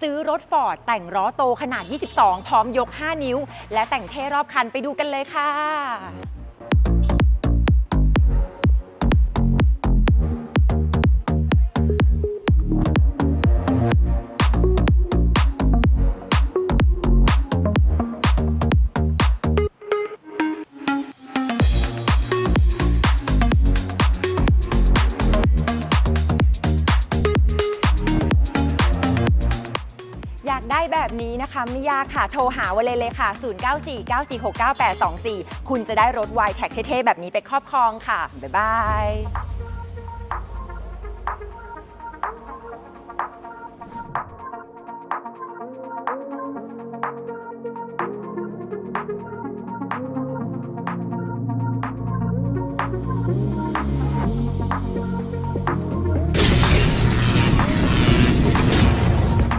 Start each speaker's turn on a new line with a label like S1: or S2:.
S1: ซื้อรถฟอร์ดแต่งล้อโตขนาด 22 พร้อมยก 5 นิ้ว และแต่งเท่รอบคันไปดูกันเลยค่ะ อยากได้แบบนี้นะคะไม่ยากค่ะ โทรหาวเลยเลยค่ะ 0949469824 คุณจะได้รถ y t แท็กเท่ๆ แบบนี้ไปครอบครองค่ะ บ๊ายบาย